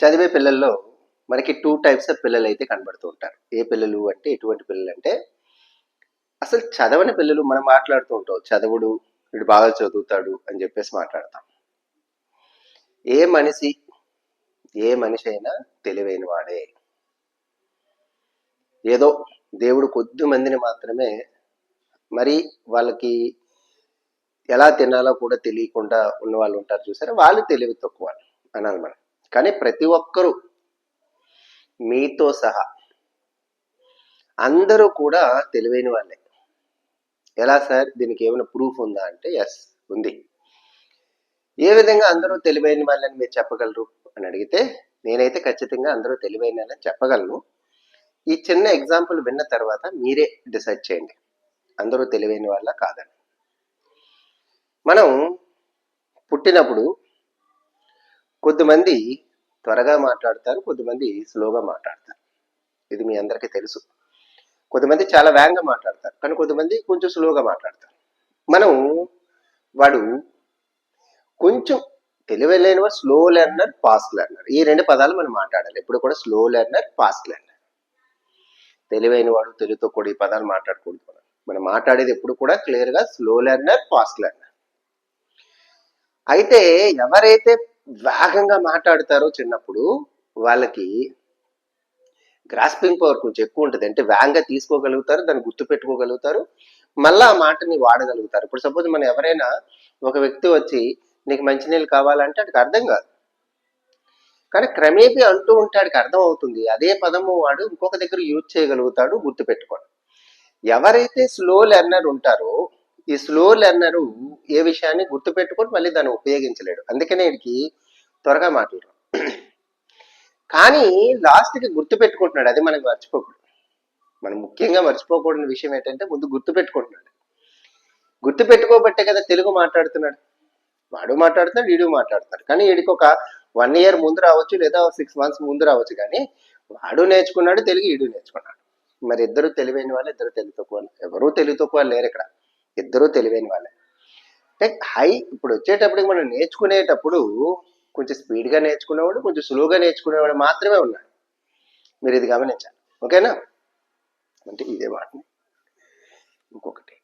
చదివే పిల్లల్లో మనకి టూ టైప్స్ ఆఫ్ పిల్లలు అయితే కనబడుతూ ఉంటారు. ఏ పిల్లలు అంటే ఎటువంటి పిల్లలు అంటే అసలు చదవని పిల్లలు మనం మాట్లాడుతూ ఉంటాం. చదవుడు వీడు బాగా చదువుతాడు అని చెప్పేసి మాట్లాడతాం. ఏ మనిషి ఏ మనిషి అయినా తెలివైన వాడే. ఏదో దేవుడు కొద్ది మందిని మాత్రమే మరి వాళ్ళకి ఎలా తినాలో కూడా తెలియకుండా ఉన్న వాళ్ళు ఉంటారు చూసారా? వాళ్ళు తెలివి తక్కువ అనాలి మనం. కానీ ప్రతి ఒక్కరూ మీతో సహా అందరూ కూడా తెలివైన వాళ్ళే. ఎలా సార్? దీనికి ఏమైనా ప్రూఫ్ ఉందా అంటే ఎస్ ఉంది. ఏ విధంగా అందరూ తెలివైన వాళ్ళని మీరు చెప్పగలరు అని అడిగితే నేనైతే ఖచ్చితంగా అందరూ తెలివైన వాళ్ళని చెప్పగలను. ఈ చిన్న ఎగ్జాంపుల్ విన్న తర్వాత మీరే డిసైడ్ చేయండి. అందరూ తెలివైన వాళ్ళ కాదని. మనం పుట్టినప్పుడు కొద్దిమంది త్వరగా మాట్లాడతారు కొద్దిమంది స్లోగా మాట్లాడతారు. ఇది మీ అందరికీ తెలుసు. కొంతమంది చాలా వేగంగా మాట్లాడతారు కానీ కొంతమంది కొంచెం స్లోగా మాట్లాడతారు. మనం వాడు కొంచెం తెలివి వాడు స్లో లెర్నర్ ఫాస్ట్ లెర్నర్. ఈ రెండు పదాలు మనం మాట్లాడాలి. ఎప్పుడు కూడా స్లో లెర్నర్ ఫాస్ట్ లెర్నర్. తెలివైన వాడు తెలుగుతో కూడా ఈ పదాలు మాట్లాడకూడదు మనం. మనం మాట్లాడేది ఎప్పుడు కూడా క్లియర్గా స్లో లెర్నర్ ఫాస్ట్ లెర్నర్. అయితే ఎవరైతే వేగంగా మాట్లాడతారో చిన్నప్పుడు వాళ్ళకి గ్రాస్పింగ్ పవర్ కొంచెం ఎక్కువ ఉంటుంది. అంటే వేగంగా తీసుకోగలుగుతారు దాన్ని గుర్తు పెట్టుకోగలుగుతారు మళ్ళీ ఆ మాటని వాడగలుగుతారు. ఇప్పుడు సపోజ్ మనం ఎవరైనా ఒక వ్యక్తి వచ్చి నీకు మంచినీళ్ళు కావాలంటే అడికి అర్థం కాదు. కానీ క్రమేపీ అంటూ ఉంటే అడికి అర్థం అవుతుంది. అదే పదము వాడు ఇంకొక దగ్గర యూజ్ చేయగలుగుతాడు గుర్తుపెట్టుకోండి ఎవరైతే స్లో లెర్నర్ ఉంటారో ఈ స్లో లెర్నరు ఏ విషయాన్ని గుర్తు పెట్టుకొని మళ్ళీ దాన్ని ఉపయోగించలేడు. అందుకనే వీడికి త్వరగా మాట్లాడు కానీ లాస్ట్కి గుర్తు పెట్టుకుంటున్నాడు అది మనకు మర్చిపోకూడదు. మనం ముఖ్యంగా మర్చిపోకూడని విషయం ఏంటంటే ముందు గుర్తు పెట్టుకుంటున్నాడు గుర్తు పెట్టుకోబట్టే కదా తెలుగు మాట్లాడుతున్నాడు. వాడు మాట్లాడుతున్నాడు వీడు మాట్లాడుతున్నాడు. కానీ వీడికి ఒక వన్ ఇయర్ ముందు రావచ్చు లేదా సిక్స్ మంత్స్ ముందు రావచ్చు. కానీ వాడు నేర్చుకున్నాడు తెలుగు వీడు నేర్చుకున్నాడు. మరి ఇద్దరు తెలివైన వాళ్ళు ఇద్దరు తెలుగు తక్కువ వాళ్ళు. ఎవరూ తెలుగు తక్కువ వాళ్ళు లేరు ఇక్కడ. ఇద్దరూ తెలివైన వాళ్ళే. అంటే హై ఇప్పుడు వచ్చేటప్పటికి మనం నేర్చుకునేటప్పుడు కొంచెం స్పీడ్గా నేర్చుకునేవాడు కొంచెం స్లోగా నేర్చుకునేవాడు మాత్రమే ఉన్నాడు. మీరు ఇది గమనించాలి. ఓకేనా? అంటే ఇదే మాట ఇంకొకటి.